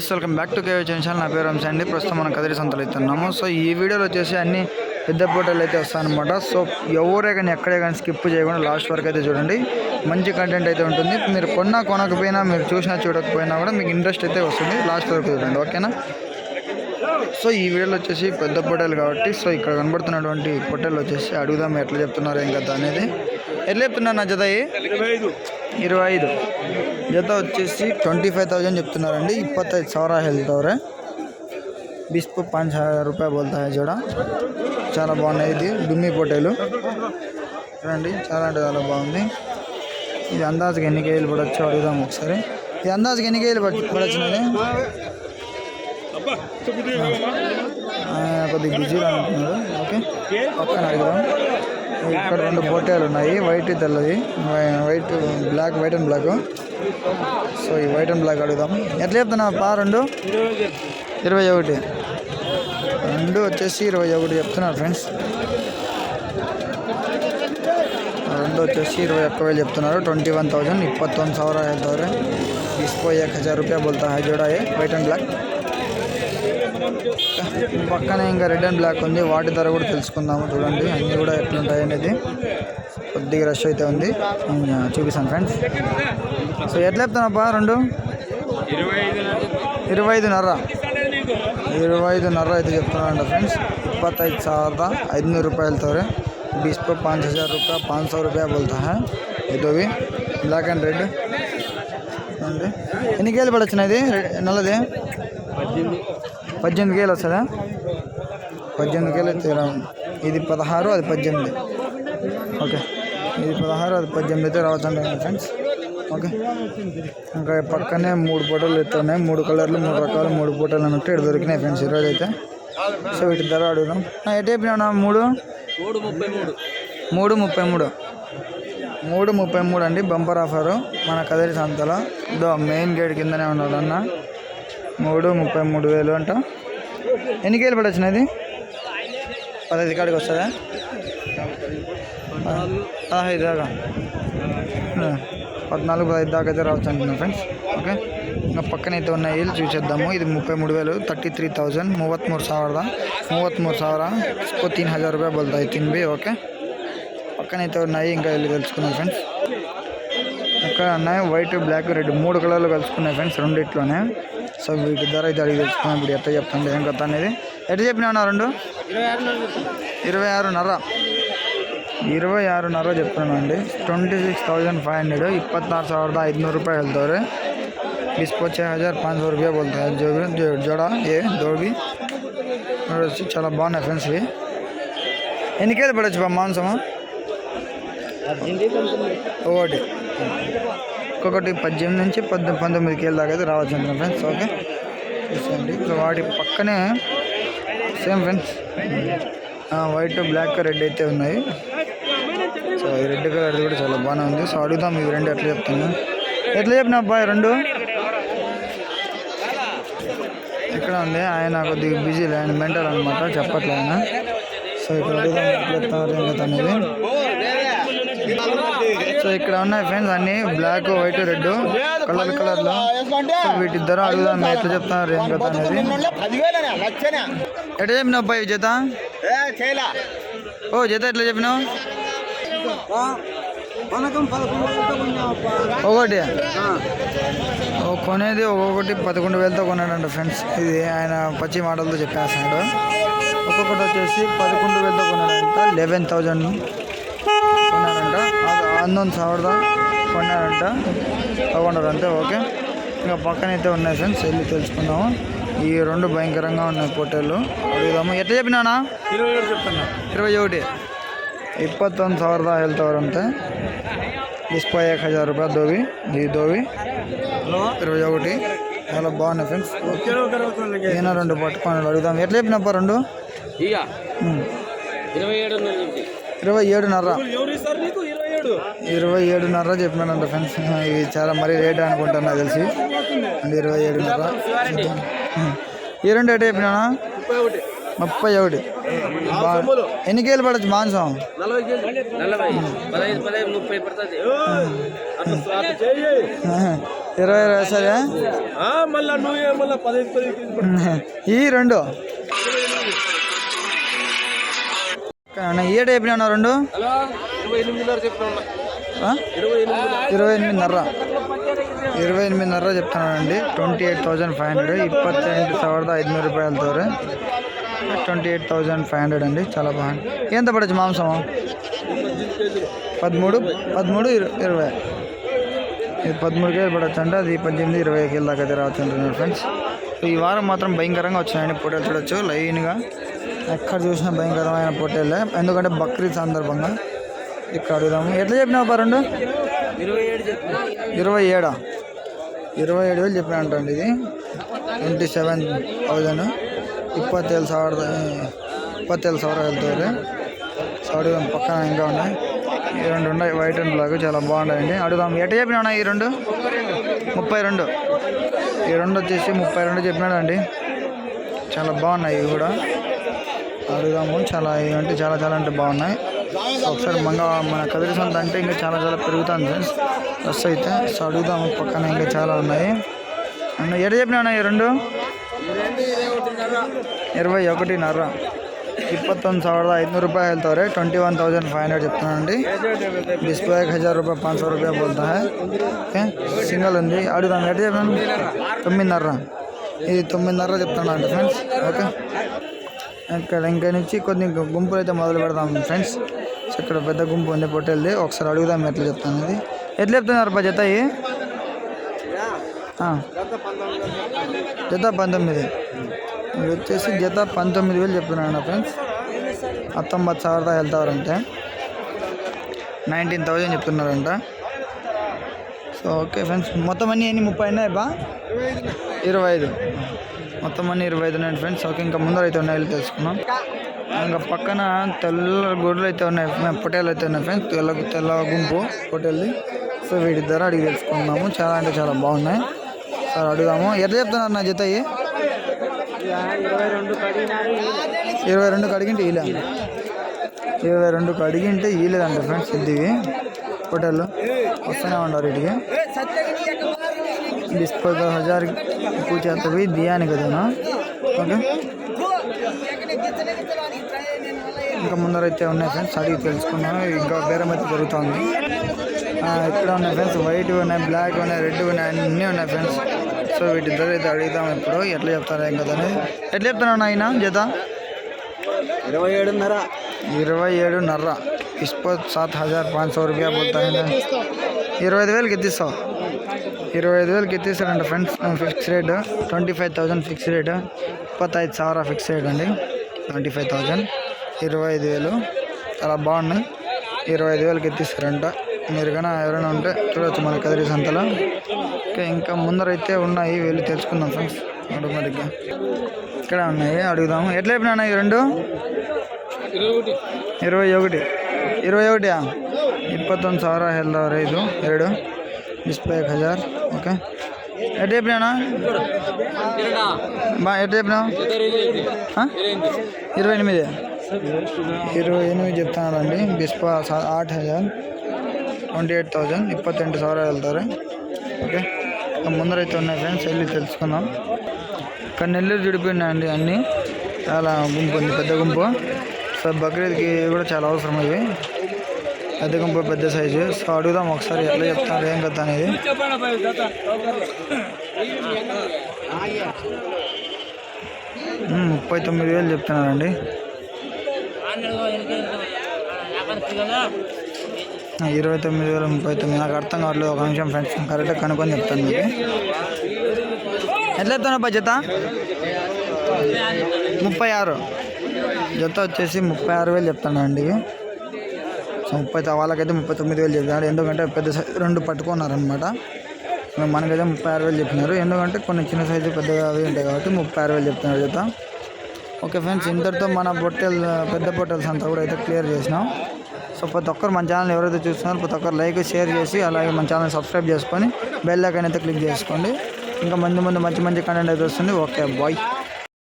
Guys welcome back to KV channel. నా పేరు అంశ అండి. ప్రస్తుతం మనం కదిరి సంతలు అవుతున్నాము సో ఈ వీడియోలో వచ్చేసి అన్ని పెద్ద ఫోటోలు అయితే వస్తాయన్నమాట. సో ఎవరే కానీ ఎక్కడే కానీ స్కిప్ చేయకుండా లాస్ట్ వరకు అయితే చూడండి. మంచి కంటెంట్ అయితే ఉంటుంది. మీరు కొన్నా కొనకపోయినా మీరు చూసినా చూడకపోయినా కూడా మీకు ఇంట్రెస్ట్ అయితే వస్తుంది. లాస్ట్ వరకు చూడండి. ఓకేనా? సో ఈ వీడియోలో వచ్చేసి పెద్ద పొట్టేలు కాబట్టి సో ఇక్కడ కనబడుతున్నటువంటి పొట్టేలు వచ్చేసి అడుగుదాం ఎట్లా చెప్తున్నారు ఏం కదా అనేది. ఎట్లా చెప్తున్నారు నా జత ఇరవై ఐదు. జత వచ్చేసి ట్వంటీ ఫైవ్ థౌజండ్ చెప్తున్నారండి. ఇప్పత్తైదు సవరా వెళ్తావరే బిస్పు పంచ రూపాయ పోతాయి చూడ చాలా బాగున్నాయి. ఇది డుమ్మి పొటేలు. చూడండి చాలా అంటే చాలా బాగుంది. ఇది అందాజుకి ఎన్ని కేజీలు పడొచ్చో అడుగుదాం ఒకసారి. ఇది అందాజుకి ఎన్ని కేజీలు పడొచ్చినది కొద్దిగా బిజీగా అనుకున్నాడు ఓకే పక్కన అడుగుదాం. ఇక్కడ రెండు పొట్టేలు ఉన్నాయి. White తెల్లది. White black white and black so ఈ వైట్ అండ్ బ్లాక్ అడుగుదాం. ఎట్లా చెప్తున్నా పా రెండు? ఇరవై ఒకటి. రెండు వచ్చేసి ఇరవై ఒకటి చెప్తున్నారు ఫ్రెండ్స్. రెండు వచ్చేసి ఇరవై ఒక్క వేలు చెప్తున్నారు. ట్వంటీ వన్ థౌజండ్ ఇప్పత్తొంದು ಸಾವಿರ ಹೇಳ್ತವ್ರೆ ಇಸ್ಕೋ ಎಕ್ ಹಜಾರ್ ರೂಪಾಯಿ ಬೋಲ್ತಾ ಹೈ ಜೋಡಾ ವೈಟ್ ಆ್ಯಂಡ್ పక్కనే ఇంకా రెడ్ అండ్ బ్లాక్ ఉంది. వాటి ధర కూడా తెలుసుకుందాము. చూడండి అన్నీ కూడా ఎట్లుంటాయి అనేది కొద్దిగా రష్ అయితే ఉంది. చూపిస్తాను ఫ్రెండ్స్ సో ఎట్లా చెప్తానబ్బా రెండు? ఇరవై ఐదున్నర. ఇరవై ఐదున్నర అయితే చెప్తున్నాను ఫ్రెండ్స్ ఇప్పత్తైదు సార్ ఐదు నూరు ಹೇಳ್ತವ್ರೆ बीस पे पाँच పాంచ రూపాయ पाँच सौ రూపాయ बोलता है బ్లాక్ అండ్ రెడ్. ఎన్ని కేలు పడొచ్చినది నల్లది? పద్దెనిమిది. కేలు వస్తుందా? పద్దెనిమిది కేలు తీరా ఇది పదహారు అది పద్దెనిమిది. ఓకే. ఇది పదహారు అది పద్దెనిమిది అయితే రావచ్చు అంటే ఫ్రెండ్స్. ఓకే. ఇంకా పక్కనే మూడు ఫోటోలు అయితే ఉన్నాయి. మూడు కలర్లు మూడు రకాలు మూడు ఫోటోలు అన్నట్టు ఇక్కడ దొరికినాయి ఫ్రెండ్స్ ఈరోజు అయితే. సో వీటి ధర అడుగుదాం. నా ఎటు చెప్పినా మూడు? మూడు ముప్పై మూడు. మూడు ముప్పై మూడు. మూడు ముప్పై మూడు అండి బంపర్ ఆఫరు. మన కదిరి సంతలో. దో మెయిన్ గేట్ కిందనే ఉన్నాడు అన్న. మూడు ముప్పై మూడు వేలు అంట. ఎన్ని కేలు పడొచ్చినది పదహైదు కాడికి వస్తుందా? పదహైదు దాకా. పద్నాలుగు పదహైదు దాకా అయితే రావచ్చు అంటున్నాను ఫ్రెండ్స్. ఓకే? ఇంకా పక్కన అయితే ఉన్న ఏళ్ళు చూసేద్దాము. ఇది ముప్పై మూడు వేలు థర్టీ త్రీ థౌజಂಡ್ ಮೂವತ್ತ್ಮೂರು ಸಾವಿರದ ಮೂವತ್ತ್ಮೂರು ಸಾವಿರ ಇಸ್ಕೋ ತೀನ್ ಹಜಾರ್ ರೂಪಾಯಿ ಬಲ್ತಾಯಿ ತಿನ್ ఓకే? పక్కన అయితే ఉన్నాయి ఇంకా వెళ్ళి తెలుసుకున్నాం ఫ్రెండ్స్. అక్కడ ఉన్నాయి వైట్ బ్లాక్ రెడ్ మూడు కలర్లు కలుసుకున్నాయి ఫ్రెండ్స్ రెండిట్లోనే. సో వీటి ధర అయితే అడిగి తెలుసుకున్నాం ఇప్పుడు ఎట్లా చెప్తాండి ఏం కథ అనేది ఎట్లా చెప్పినా రెండు ఇరవై ఆరున్నర ಇರುವೈ ಆರುನೂರ చెప్తున్నాను అండి twenty six thousand five hundred ಇಪ್ಪತ್ತಾರು ಸಾವಿರದ ಐದುನೂರು ರೂಪಾಯಿ ಹೇಳ್ತವ್ರೆ इसको छः हज़ार पाँच सौ रुपया बोलता है जो भी जो जोड़ा ये दो भी और వచ్చి చాలా బాగున్నాయి ఫ్రెండ్స్ ఇవి ఎన్ని కేజీలు పడవచ్చు బా మాంసము ఒకటి ఒక్కొక్కటి పద్దెనిమిది నుంచి పద్దు పంతొమ్మిది కేల దాకా అయితే రావచ్చు అంటున్నాను ఫ్రెండ్స్. ఓకే? చూసేయండి. సో వాటి పక్కనే same friends white black red అయితే ఉన్నాయి. సో ఈ రెడ్ కలర్ కూడా చాలా బాగానే ఉంది. సో అడుగుదాం ఇవి రెండు ఎట్లా చెప్తాను ఎట్లా చెప్పిన అబ్బాయి రెండు? ఇక్కడ ఉంది? ఆయన కొద్దిగా బిజీ ఆయన మెంటల్ అనమాట చెప్పట్లే ఆయన. సో ఇక్కడ అడుగుదాం ఎట్లా చెప్తున్నారు అనేది. సో ఇక్కడ ఉన్నాయి ఫ్రెండ్స్ అన్ని బ్లాక్ వైట్ రెడ్ కలర్ కలర్లో. సో వీటి ధర అడుగుదాం ఎట్లా చెప్తున్నారు ఏం కథ అనేది ఎట్లా చెప్పినావు అబ్బాయి జత? ఓ జత ఎట్లా చెప్పినావు? ఒకటి. ఓ కొనేది ఒక్కొక్కటి పదకొండు వేలతో కొన్నాడంట ఫ్రెండ్స్ ఇది ఆయన పచ్చి మాటలతో చెప్పేస్తున్నాడు. ఒక్కొక్కటి వచ్చేసి పదకొండు వేలతో కొన్నాడంట లెవెన్ థౌజండ్ అన్నం సవర్ద కొన్నారంట ಕೊನ್ನಾರಂಟ అంతే ఓకే. ఇంకా పక్కనైతే ఉన్నాయి ఫ్రెండ్స్ వెళ్ళి తెలుసుకుందాము. ఈ రెండు భయంకరంగా ఉన్నాయి పోటీలు అడుగుదాము. ఎట్లా చెప్పినానా ఇరవై ఒకటి చెప్తున్నా. ఇరవై ఒకటి. ಇಪ್ಪತ್ತೊಂದು ಸಾವಿರದ అంతే ఇస్పై ఏక హజార్ రూపాయలు దోవి. ఈ దోవి. ఇరవై ఒకటి. చాలా బాగున్నాయి ఫ్రెండ్స్. నేను రెండు పట్టుకొని అడుగుదాం ఎట్లా చెప్పినప్పా రెండు? ఇరవై ఏడున్నర. ఇరవై ఏడు ఇరవై ఏడున్నర చెప్పినాడంట ఫ్రెండ్స్. ఇవి చాలా మరీ రేట్ అనుకుంటాను నాకు తెలిసి. ఇరవై ఏడున్నర. ఈ రెండు ఎట్లా చెప్పినా ముప్పై ఒకటి. ఎన్ని కేలు పడచ్చు మాంసం? ఇరవై ఇరవై సరే. ఈ రెండు? ఈడ చెప్పినా రెండు? హలో? ఇరవై ఎనిమిదిన్నర ఇరవై ఎనిమిదిన్నర. చెప్తున్నానండి. Twenty eight thousand five hundred. ఇప్పత్తెంటు సవర్ద ఐదు వందల రూపాయలతో twenty eight thousand five hundred అండి. చాలా బాగుంది ఎంత పడచ్చు మాంసం పదమూడు పదమూడు ఇరవై. ఇది పదమూడు కేజీలు పడవచ్చు అండి అది పద్దెనిమిది ఇరవై కేజీల దాకా రావచ్చు అంటున్నారు ఫ్రెండ్స్. ఈ వారం మాత్రం భయంకరంగా వచ్చినాయండి పొట్టేలు చూడొచ్చు. లైన్గా ఎక్కడ చూసినా భయంకరమైన పొట్టేలే. ఎందుకంటే బక్రీద్ సందర్భంగా ఇక్కడ అడుగుదాము. ఎట్లా చెప్పినావు బా రెండు? ఇరవై ఏడా ఇరవై ఏడు? వేలు చెప్పిన అంటండి ఇది ట్వంಟಿ ಸೆವೆನ್ ఏళ్ళు సవర ಸಾವಿರದ ఏళ్ళు సవర వెళ్తారు అడుగుదాం పక్కన ఇంకా ఉన్నాయి. ఈ రెండు ఉన్నాయి వైట్ అండ్ బ్లాక్ చాలా బాగుంటాయండి అడుగుదాం ఎట్ట చెప్పినా ఈ రెండు? ముప్పై రెండు. ఈ రెండు వచ్చేసి ముప్పై రెండు చెప్పినాడండి. చాలా బాగున్నాయి ఇవి కూడా. అడుగుదాము చాలా ఇవి అంటే చాలా చాలా అంటే బాగున్నాయి. ఒకసారి మంగ మన కదిరి సంత అంటే ఇంకా చాలా చాలా పెరుగుతుంది ఫ్రెండ్స్ బస్ అయితే సో అడుగుదాము పక్కన ఇంకా చాలా ఉన్నాయి అన్న ఎట చెప్పినా ఈ రెండు ఇరవై ఒకటిన్నర ಇಪ್ಪತ್ತೊಂದು ಸಾವಿರದ ಐದುನೂರು ರೂಪಾಯಿ ಹೇಳ್ತವ್ರೆ twenty one thousand five hundred చెప్తున్నానండి డిస్ప్లే హజార్ రూపాయ పాంచ్ సో రూపాయ బోల్తా హై ఓకే సింగల్ ఉంది అడుగుదాం ఎట్లా చెప్పాను తొమ్మిదిన్నర ఇది తొమ్మిదిన్నర చెప్తాను అంట ఫ్రెండ్స్ ఓకే ఇక్కడ ఇంకా నుంచి కొన్ని గుంపులు అయితే మొదలు పెడదాం ఫ్రెండ్స్ ఇక్కడ పెద్ద గుంపు ఉంది పొట్టెల్ది. ఒకసారి అడుగుదాం ఎట్లా చెప్తాను ఇది. ఎట్లా చెప్తున్నారు బా జత జత పంతొమ్మిది. మీరు వచ్చేసి జత పంతొమ్మిది వేలు చెప్తున్నాను నా ఫ్రెండ్స్. హత్తొంబత్ సార్ దాకా వెళ్తారంటే. Nineteen thousand చెప్తున్నారంట. So okay friends. మొత్తం అన్నీ ఎన్ని ముప్పై ఉన్నాయబ్బా ఇరవై ఐదు మొత్తం అన్ని ఇరవై ఐదు ఉన్నాయి ఫ్రెండ్స్ ఓకే ఇంకా ముందర అయితే ఉన్నాయి వెళ్ళి తెలుసుకున్నాం ఇంకా పక్కన తెల్ల గొడ్లు అయితే ఉన్నాయి పొటేలు అయితే ఉన్నాయి ఫ్రెండ్స్ తెల్ల తెల్ల గుంపు పొటేల్ది సో వీటి ధర అడిగి తెలుసుకుందాము. చాలా అంటే చాలా బాగున్నాయి. సార్ అడుగుదాము. ఎట్లా చెప్తున్నారు నా జత ఇరవై రెండు పడినారు ఇరవై రెండుకి అడిగింటే ఇలా ఇరవై రెండుకి అడిగింటే ఫ్రెండ్స్ ఇదివి. హోటల్లో వస్తూనే ఉన్నారు వీటికి. డిస్పోజల్ హజార్ పూచేస్తవి దియాని కదేనా ఓకే. ఇంకా ముందరైతే ఉన్నాయి ఫ్రెండ్స్ అడిగి తెలుసుకున్నాను ఇంకా బేరం అయితే జరుగుతుంది. ఇక్కడ ఉన్నాయి ఫ్రెండ్స్ వైట్ ఉన్నాయి బ్లాక్ ఉన్నాయి రెడ్ ఉన్నాయి అన్నీ ఉన్నాయి ఫ్రెండ్స్. సో వీటి ధర అయితే అడుగుతాం ఇప్పుడు. ఎట్లా చెప్తారు ఏం కదా ఎట్లా చెప్తున్నాను ఆయన జత? ఇరవై ఏడున్నర. ఇరవై ఏడున్నర. ఇస్పో సాత్ హజార్ పాంచ్ సో రూపాయ బోల్తా ఇరవై ఐదు వేలకి ఎత్తిస్తావు ఇరవై ఐదు వేలకి ఎత్తేసారంట friends. Fix rate. Twenty five thousand fix rate. ఇప్పత్తైదు సార్ ఫిక్స్ రేట్ అండి ట్వంటీ ఫైవ్ థౌజండ్. ఇరవై ఐదు వేలు. చాలా బాగున్నాయి. ఇరవై ఐదు వేలకి ఎత్తేసారంట మీరు కానీ ఎవరైనా ఉంటే చూడవచ్చు మన కదిరి సంతలో. ఓకే ఇంకా ముందరైతే ఉన్నాయి. వెళ్ళి తెలుసుకుందాం ఫ్రెండ్స్. ఆటోమేటిక్గా ఇక్కడ ఉన్నాయి. అడుగుదాము. ఎట్లా అయిపోయినా ఈ రెండు? ఇరవై ఒకటి. ఇరవై ఒకటి ಇಪ್ಪತ್ತೊಂದು ಸಾವಿರ ಎಲ್ಲ ఐదు ఏడు. ఇస్పై ఒక హజార్ ఓకే ఎట్ చెప్పినా బా ఎట్ చెప్పినావు ఇరవై ఎనిమిది ఇరవై ఎనిమిది చెప్తున్నారండి బిస్పా ఆట్ హజార్ ట్వంటీ ఎయిట్ థౌజండ్ ఇప్పತ್ತೆಂಟು ಸಾವಿರ వెళ్తారు ఓకే ముందరైతే ఉన్నాయి ఫ్రెండ్స్ వెళ్ళి తెలుసుకుందాం ఇక్కడ నెల్లూరు చుడిపోయినాయండి అన్నీ చాలా గుంపు ఉంది పెద్ద గుంపు సో బక్రీద్కి కూడా చాలా అవసరం ఇవి పెద్ద గుంప పెద్ద సైజు. సో అడుగుదాం ఒకసారి ఎట్లా చెప్తాను ఏం కదా అనేది. ముప్పై తొమ్మిది వేలు చెప్తున్నారండి. ఇరవై తొమ్మిది వేల ముప్పై తొమ్మిది నాకు అర్థం కావట్లేదు ఒక నిమిషం ఫ్రెండ్స్ కరెక్ట్గా కనుక్కొని చెప్తాను మీకు. ఎట్లా చెప్తాను జత? ముప్పై ఆరు. జత వచ్చేసి ముప్పై ఆరు వేలు చెప్తాను అండి సో ముప్పై వాళ్ళకైతే ముప్పై తొమ్మిది వేలు చెప్పినారు. ఎందుకంటే పెద్ద సైజు రెండు పట్టుకున్నారనమాట మనకైతే ముప్పై ఆరు వేలు చెప్పినారు. ఎందుకంటే కొన్ని చిన్న సైజు పెద్దగా అవి ఉంటాయి కాబట్టి ముప్పై ఆరు వేలు చెప్తున్నారు చెప్తా ఓకే ఫ్రెండ్స్ ఇంతటితో మన పొట్టెల్ పెద్ద పొట్టెల్స్ అంతా కూడా అయితే క్లియర్ చేసినాం. సో ప్రతి ఒక్కరు మన ఛానల్ ఎవరైతే చూస్తున్నారో ప్రతి ఒక్కరు లైక్ షేర్ చేసి అలాగే మన ఛానల్ సబ్స్క్రైబ్ చేసుకొని బెల్ ఐకాన్ అయితే క్లిక్ చేసుకోండి. ఇంకా మంది ముందు మంచి మంచి కంటెంట్ అయితే వస్తుంది. Okay bye.